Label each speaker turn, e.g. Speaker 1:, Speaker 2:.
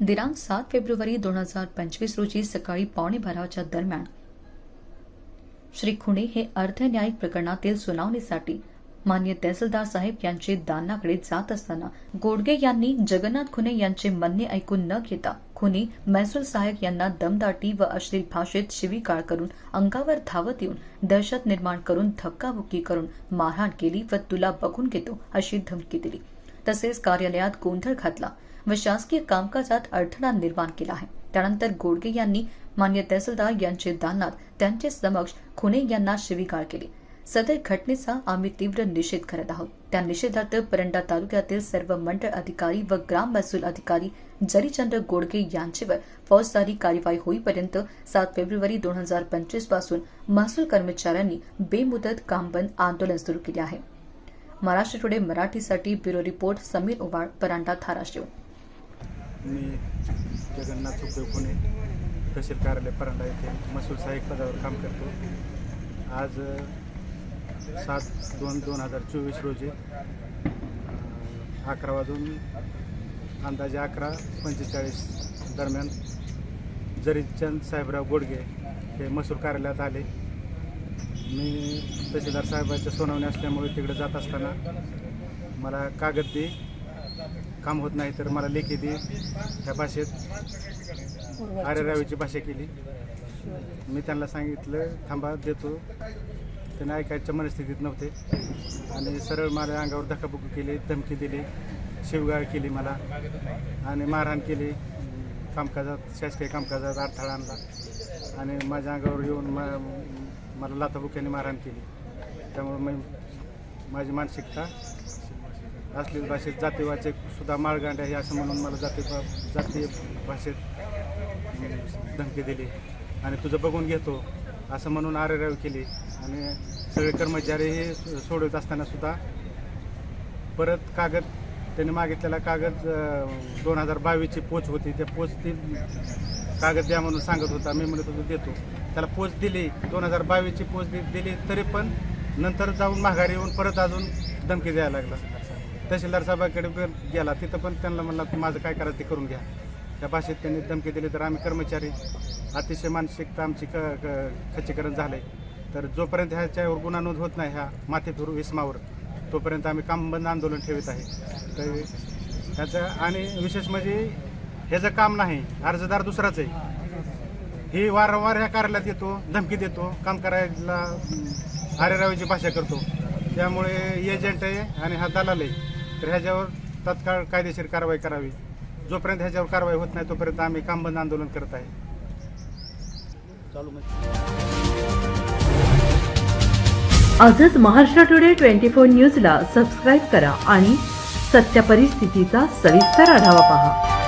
Speaker 1: दिनांक सात फेब्रुवारी दोन हजार पंचवीस रोजी सकाळी पावणे बाराच्या दरम्यान. श्री खुणे हे अर्धन्यायिक प्रकरणातील सुनावणीसाठी मान्य तहसीलदार साहेब यांचे दानाकडे जात असताना गोडगे यांनी जगन्नाथ खुने यांचे म्हणणे ऐकून न घेता खुने महसूल सहायक यांना दमदाटी व अश्लील भाषेत शिवीकाळ करून अंगावर धावत येऊन दहशत निर्माण करून धक्काबुक्की करून मारहाण केली व तुला बघून घेतो अशी धमकी दिली. तसेच कार्यालयात गोंधळ घातला. व शासकीय कामकाजात अडथळा निर्माण केला आहे. त्यानंतर गोडगे यांनी मान्य तहसीलदार यांचे दालनात त्यांचे समक्ष खुने यांना शिवीगाळ केली. सदर घटनेचा आम्ही तीव्र निषेध करत आहोत. त्या निषेधार्थ परंडा तालुक्यातील सर्व मंडळ अधिकारी व ग्राम महसूल अधिकारी जरीचंद्र गोडगे यांचेवर फौजदारी कार्यवाही होईपर्यंत सात फेब्रुवारी दोन हजार पंचवीसपासून महसूल कर्मचाऱ्यांनी बेमुदत कामबंद आंदोलन सुरू केले आहे. महाराष्ट्र टुडे मराठीसाठी ब्युरो रिपोर्ट समीर ओवाळ परांडा धाराशिव.
Speaker 2: मी जगन्नाथ सुखदेव पुणे तहसील कार्यालय परांडा येथे महसूल सहाय्यक पदावर काम करतो. आज सात दोन दोन हजार चोवीस रोजी अकरा वाजून अंदाजे अकरा पंचेचाळीस दरम्यान जरीचंद साहेबराव गोडगे हे महसूल कार्यालयात आले. मी तहसीलदार साहेबाच्या सोनावणी असल्यामुळे तिकडे जात असताना मला कागद दे काम होत नाही तर मला लेखी दे. ह्या भाषेत आर्यरावीची भाषा केली. मी त्यांना सांगितलं थांबा देतो. त्यांना ऐकायच्या मनस्थितीत नव्हते. आणि सरळ माझ्या अंगावर धक्काबुक्की केली धमकी दिली शिवगाळ केली मला. आणि मारहाण केली. कामकाजात शासकीय कामकाजात अडथळा आणला. आणि माझ्या अंगावर येऊन म- मला लाथाबुक्याने मारहाण केली. त्यामुळे मी माझी मानसिकता असलेली भाषेत जातीवाचक सुद्धा माळगांड आहे असं म्हणून मला जाती जातीय भाषेत धमकी दिली. आणि तुझं बघून घेतो असं म्हणून आरेरावी केली. आणि सगळे कर्मचारी हे सोडवत असताना सुद्धा परत कागद त्यांनी मागितलेला कागद दोन हजार बावीसची पोच होती. त्या पोच ती कागद द्या म्हणून सांगत होता. मी म्हणत होतो देतो. त्याला पोच दिली. दोन हजार बावीसची पोच दिली तरी पण नंतर जाऊन माघारी येऊन परत अजून धमकी द्यायला लागला. तहसीलदार साहेबाकडे पण गेला तिथं पण त्यांना म्हणला माझं काय करायचं ते करून घ्या. त्या भाषेत त्यांनी धमकी दिली तर आम्ही कर्मचारी अतिशय मानसिकता आमची क क- खच्चीकरण झालं आहे तर जोपर्यंत ह्याच्यावर गुन्हा नोंद होत नाही ह्या माथे विस्मावर तोपर्यंत आम्ही काम बंद आंदोलन ठेवत आहे. तर ह्याचं आणि विशेष म्हणजे ह्याचं काम नाही अर्जदार दुसराच आहे. ही वारंवार ह्या कार्यालयात येतो धमकी देतो काम करायला आरेरावीची भाषा करतो. त्यामुळे एजंट आहे आणि हा दलाल आहे. तर ह्याच्यावर तत्काळ कायदेशीर कारवाई करावी. जोपर्यंत ह्याच्यावर कारवाई होत नाही तोपर्यंत आम्ही कामबंद आंदोलन करत आहे.
Speaker 3: आजच महाराष्ट्र टुडे ट्वेंटी फोर न्यूजला सबस्क्राईब करा आणि सत्य परिस्थितीचा सविस्तर आढावा पहा.